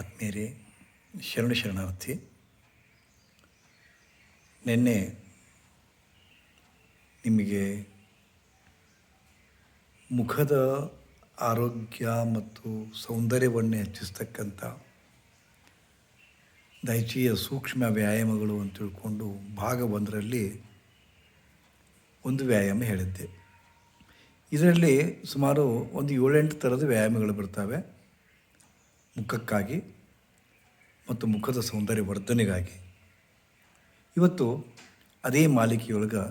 ಆತ್ಮೀಯರೇ, ಶರಣ ಶರಣಾರ್ಥಿ, ನಿನ್ನೆ ನಿಮಗೆ ಮುಖದ ಆರೋಗ್ಯ ಮತ್ತು ಸೌಂದರ್ಯವನ್ನು ಹೆಚ್ಚಿಸ್ತಕ್ಕಂಥ ದೈಚೀಯ ಸೂಕ್ಷ್ಮ ವ್ಯಾಯಾಮಗಳು ಅಂತ ತಿಳ್ಕೊಂಡು ಭಾಗ ಒಂದರಲ್ಲಿ ಒಂದು ವ್ಯಾಯಾಮ ಹೇಳಿದ್ದೆ. ಇದರಲ್ಲಿ ಸುಮಾರು ಒಂದು ಏಳೆಂಟು ಥರದ ವ್ಯಾಯಾಮಗಳು ಬರ್ತವೆ. ಮುಖಕ್ಕಾಗಿ ಮತ್ತು ಮುಖದ ಸೌಂದರ್ಯ ವರ್ಧನೆಗಾಗಿ ಇವತ್ತು ಅದೇ ಮಾಲಿಕೆಯೊಳಗೆ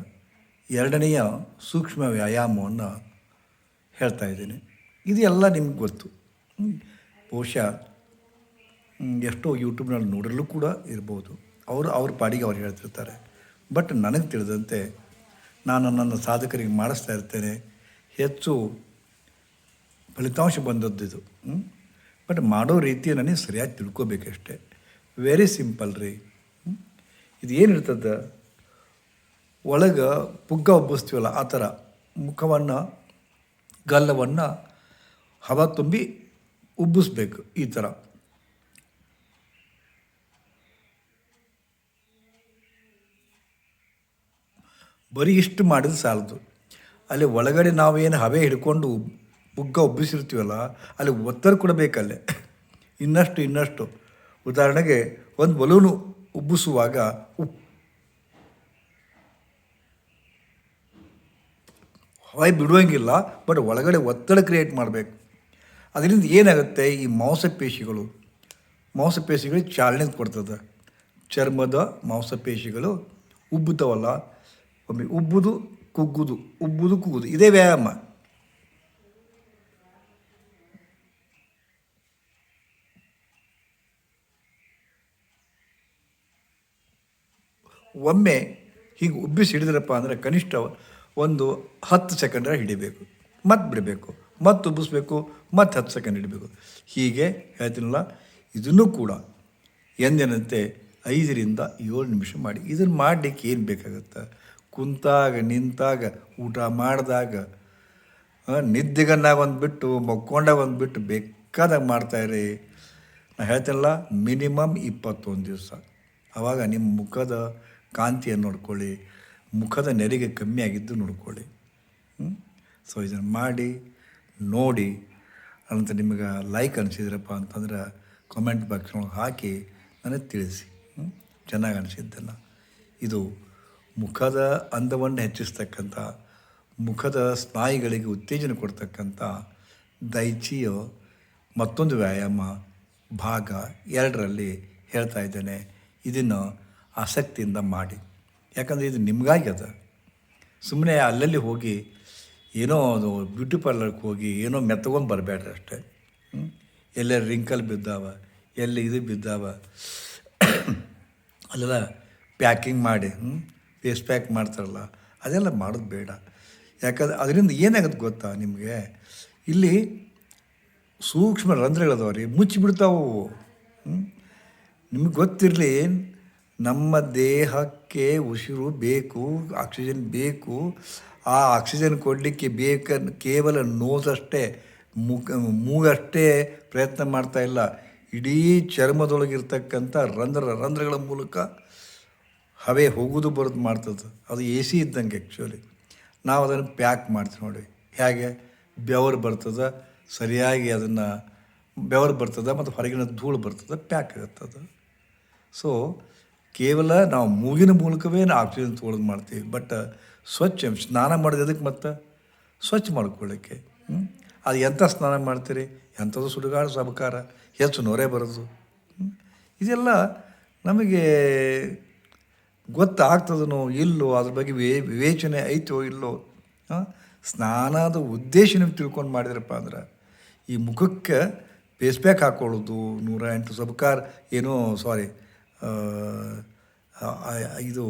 ಎರಡನೆಯ ಸೂಕ್ಷ್ಮ ವ್ಯಾಯಾಮವನ್ನು ಹೇಳ್ತಾ ಇದ್ದೀನಿ. ಇದು ಎಲ್ಲ ನಿಮ್ಗೆ ಗೊತ್ತು. ಬಹುಶಃ ಎಷ್ಟೋ ಯೂಟ್ಯೂಬ್ನಲ್ಲಿ ನೋಡಲು ಕೂಡ ಇರ್ಬೋದು. ಅವರು ಅವ್ರ ಪಾಡಿಗೆ ಅವ್ರು ಹೇಳ್ತಿರ್ತಾರೆ. ಬಟ್ ನನಗೆ ತಿಳಿದಂತೆ ನಾನು ನನ್ನ ಸಾಧಕರಿಗೆ ಮಾಡಿಸ್ತಾ ಇರ್ತೇನೆ. ಹೆಚ್ಚು ಫಲಿತಾಂಶ ಬಂದದ್ದು ಹ್ಮ್? ಬಟ್ ಮಾಡೋ ರೀತಿ ನನಗೆ ಸರಿಯಾಗಿ ತಿಳ್ಕೊಬೇಕಷ್ಟೆ. ವೆರಿ ಸಿಂಪಲ್ ರೀ? ಇದು ಏನಿರ್ತದೆ ಒಳಗೆ ಪುಗ್ಗ ಉಬ್ಬಿಸ್ತೀವಲ್ಲ ಆ ಥರ ಮುಖವನ್ನು, ಗಲ್ಲವನ್ನು ಹವ ತುಂಬಿ ಉಬ್ಬಿಸ್ಬೇಕು, ಈ ಥರ. ಬರೀ ಇಷ್ಟು ಮಾಡಿದ್ರೆ ಸಾಲದು. ಅಲ್ಲಿ ಒಳಗಡೆ ನಾವೇನು ಹವೆ ಹಿಡ್ಕೊಂಡು ಬುಗ್ಗ ಒಬ್ಬಿಸಿರ್ತೀವಲ್ಲ, ಅಲ್ಲಿ ಒತ್ತಡ ಕೊಡಬೇಕಲ್ಲೇ ಇನ್ನಷ್ಟು ಇನ್ನಷ್ಟು. ಉದಾಹರಣೆಗೆ, ಒಂದು ಬಲೂನು ಉಬ್ಬಿಸುವಾಗ ಉಪ್. ಹೊಯ್ ಬಿಡುವಂಗಿಲ್ಲ, ಬಟ್ ಒಳಗಡೆ ಒತ್ತಡ ಕ್ರಿಯೇಟ್ ಮಾಡಬೇಕು. ಅದರಿಂದ ಏನಾಗುತ್ತೆ, ಈ ಮಾಂಸಪೇಶಿಗಳು ಮಾಂಸಪೇಶಿಗಳು ಚಾಲನೆ ಕೊಡ್ತದೆ. ಚರ್ಮದ ಮಾಂಸಪೇಶಿಗಳು ಉಬ್ಬುತ್ತವಲ್ಲ, ಒಮ್ಮೆ ಉಬ್ಬುದು, ಕುಗ್ಗುದು ಉಬ್ಬುದು, ಕುಗ್ಗುದು. ಇದೇ ವ್ಯಾಯಾಮ. ಒಮ್ಮೆ ಹೀಗೆ ಉಬ್ಬಿಸಿ ಹಿಡಿದ್ರಪ್ಪ ಅಂದರೆ ಕನಿಷ್ಠ ಒಂದು ಹತ್ತು ಸೆಕೆಂಡ್ರ ಹಿಡಿಬೇಕು. ಮತ್ತೆ ಬಿಡಬೇಕು. ಮತ್ತೆ ಉಬ್ಬಿಸ್ಬೇಕು. ಮತ್ತೆ ಹತ್ತು ಸೆಕೆಂಡ್ ಹಿಡಬೇಕು. ಹೀಗೆ ಹೇಳ್ತೀನಲ್ಲ, ಇದನ್ನು ಕೂಡ ಎಂದಿನಂತೆ ಐದರಿಂದ ಏಳು ನಿಮಿಷ ಮಾಡಿ. ಇದನ್ನು ಮಾಡಲಿಕ್ಕೆ ಏನು ಬೇಕಾಗುತ್ತೆ? ಕುಂತಾಗ, ನಿಂತಾಗ, ಊಟ ಮಾಡಿದಾಗ ನಿದ್ದೆಗನ್ನಾಗ ಒಂದು ಬಿಟ್ಟು ಮಕ್ಕೊಂಡಾಗ ಒಂದು ಬಿಟ್ಟು ಬೇಕಾದಾಗ ಮಾಡ್ತಾಯಿರಿ ನಾನು ಹೇಳ್ತೀನಲ್ಲ, ಮಿನಿಮಮ್ ಇಪ್ಪತ್ತೊಂದು ದಿವಸ. ಆವಾಗ ನಿಮ್ಮ ಮುಖದ ಕಾಂತಿಯನ್ನು ನೋಡ್ಕೊಳ್ಳಿ, ಮುಖದ ನೆರಿಗೆ ಕಮ್ಮಿ ಆಗಿದ್ದು ನೋಡ್ಕೊಳ್ಳಿ. ಸೊ ಇದನ್ನು ಮಾಡಿ, ನೋಡಿ, ಅನಂತರ ನಿಮಗೆ ಲೈಕ್ ಅನಿಸಿದ್ರಪ್ಪ ಅಂತಂದ್ರೆ ಕಾಮೆಂಟ್ ಬಾಕ್ಸ್ ಒಳಗೆ ಹಾಕಿ ನನಗೆ ತಿಳಿಸಿ? ಚೆನ್ನಾಗಿ ಅನಿಸಿದ್ದನ್ನು. ಇದು ಮುಖದ ಅಂದವನ್ನು ಹೆಚ್ಚಿಸ್ತಕ್ಕಂಥ, ಮುಖದ ಸ್ನಾಯುಗಳಿಗೆ ಉತ್ತೇಜನ ಕೊಡ್ತಕ್ಕಂಥ ದೈಚಿಯ ಮತ್ತೊಂದು ವ್ಯಾಯಾಮ ಭಾಗ ಎರಡರಲ್ಲಿ ಹೇಳ್ತಾ ಇದ್ದೇನೆ. ಇದನ್ನು ಆಸಕ್ತಿಯಿಂದ ಮಾಡಿ. ಯಾಕಂದರೆ ಇದು ನಿಮಗಾಗಿ ಅದ. ಸುಮ್ಮನೆ ಅಲ್ಲಲ್ಲಿ ಹೋಗಿ ಏನೋ ಅದು ಬ್ಯೂಟಿ ಪಾರ್ಲರ್ಗೆ ಹೋಗಿ ಏನೋ ಮೆತ್ತಗೊಂಡು ಬರಬೇಡ್ರಿ ಅಷ್ಟೇ. ಎಲ್ಲ ರಿಂಕಲ್ ಬಿದ್ದಾವ, ಎಲ್ಲಿ ಇದು ಬಿದ್ದಾವ, ಅಲ್ಲೆಲ್ಲ ಪ್ಯಾಕಿಂಗ್ ಮಾಡಿ ಫೇಸ್ ಪ್ಯಾಕ್ ಮಾಡ್ತಾರಲ್ಲ, ಅದೆಲ್ಲ ಮಾಡೋದು ಬೇಡ. ಯಾಕಂದ್ರೆ ಅದರಿಂದ ಏನಾಗುತ್ತೆ ಗೊತ್ತಾ ನಿಮಗೆ? ಇಲ್ಲಿ ಸೂಕ್ಷ್ಮ ರಂಧ್ರಗಳದವ ರೀ ಮುಚ್ಚಿಬಿಡ್ತಾವು ನಿಮಗೆ ಗೊತ್ತಿರಲಿ ನಮ್ಮ ದೇಹಕ್ಕೆ ಉಸಿರು ಬೇಕು, ಆಕ್ಸಿಜನ್ ಬೇಕು. ಆ ಆಕ್ಸಿಜನ್ ಕೊಡಲಿಕ್ಕೆ ಬೇಕ, ಕೇವಲ ನೋದಷ್ಟೇ ಮುಖ, ಮೂಗಷ್ಟೇ ಪ್ರಯತ್ನ ಮಾಡ್ತಾ ಇಲ್ಲ. ಇಡೀ ಚರ್ಮದೊಳಗಿರ್ತಕ್ಕಂಥ ರಂಧ್ರ, ರಂಧ್ರಗಳ ಮೂಲಕ ಹವೆ ಹೋಗೋದು ಬರೋದು ಮಾಡ್ತದೆ. ಅದು ಎ ಸಿ ಇದ್ದಂಗೆ ಆ್ಯಕ್ಚುಲಿ ನಾವು ಅದನ್ನು ಪ್ಯಾಕ್ ಮಾಡ್ತೀವಿ ನೋಡಿ. ಹೇಗೆ? ಬೆವರು ಬರ್ತದೆ, ಸರಿಯಾಗಿ ಅದನ್ನು ಬೆವರು ಬರ್ತದೆ ಮತ್ತು ಹೊರಗಿನ ಧೂಳು ಬರ್ತದೆ, ಪ್ಯಾಕ್ ಆಗುತ್ತದೆ ಸೊ ಕೇವಲ ನಾವು ಮೂಗಿನ ಮೂಲಕವೇ ನಾವು ಆಕ್ಸಿಜನ್ ತೊಗೊಳೋದು ಮಾಡ್ತೀವಿ. ಬಟ್ ಸ್ವಚ್ಛ, ಸ್ನಾನ ಮಾಡೋದು ಎದಕ್ಕೆ ಮತ್ತೆ? ಸ್ವಚ್ಛ ಮಾಡ್ಕೊಳ್ಳಿಕ್ಕೆ? ಅದು ಎಂಥ ಸ್ನಾನ ಮಾಡ್ತೀರಿ? ಎಂಥದ್ದು ಸುಡುಗಾಡು ಸಬಕಾರ? ಹೆಚ್ಚು ನೊರೆ ಬರೋದು. ಇದೆಲ್ಲ ನಮಗೆ ಗೊತ್ತಾಗ್ತದನೋ ಇಲ್ಲೋ, ಅದ್ರ ಬಗ್ಗೆ ವೇ ವಿವೇಚನೆ ಐತೋ ಇಲ್ಲೋ ಸ್ನಾನದ ಉದ್ದೇಶ ನೀವು ತಿಳ್ಕೊಂಡು ಮಾಡಿದ್ರಪ್ಪ ಅಂದ್ರೆ, ಈ ಮುಖಕ್ಕೆ ಫೇಸ್ ಪ್ಯಾಕ್ ಹಾಕ್ಕೊಳ್ಳೋದು ನೂರ ಎಂಟು ಸಬಕಾರ್, ಏನೋ ಸಾರಿ ಇದು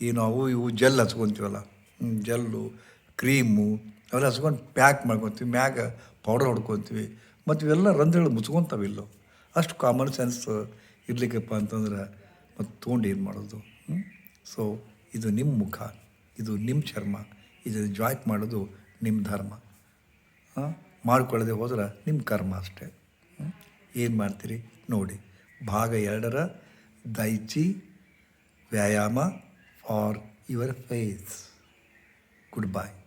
ಏನು ಅವು ಇವು ಜೆಲ್ ಹಚ್ಕೊತೀವಲ್ಲ ಜೆಲ್ಲು ಕ್ರೀಮು, ಅವೆಲ್ಲ ಹಚ್ಕೊಂಡು ಪ್ಯಾಕ್ ಮಾಡ್ಕೊತೀವಿ, ಮ್ಯಾಗ ಪೌಡರ್ ಹೊಡ್ಕೊತೀವಿ, ಮತ್ತು ಇವೆಲ್ಲ ರಂಧ್ರಗಳು ಮುಚ್ಕೊತಾವಿಲ್ಲೋ ಅಷ್ಟು ಕಾಮನ್ ಸೆನ್ಸ್ ಇರಲಿಕ್ಕಪ್ಪ ಅಂತಂದ್ರೆ ಮತ್ತು ತೊಗೊಂಡು ಏನು ಮಾಡೋದು ಸೊ ಇದು ನಿಮ್ಮ ಮುಖ, ಇದು ನಿಮ್ಮ ಚರ್ಮ ಇದು ಜಾಯ್ ಮಾಡೋದು ನಿಮ್ಮ ಧರ್ಮ. ಮಾಡ್ಕೊಳ್ಳದೆ ಹೋದ್ರೆ ನಿಮ್ಮ ಕರ್ಮ ಅಷ್ಟೇ ಏನು ಮಾಡ್ತೀರಿ? ನೋಡಿ, ಭಾಗ ಎರಡರ ദൈച്ചി വ്യായാമ for your face. Good bye.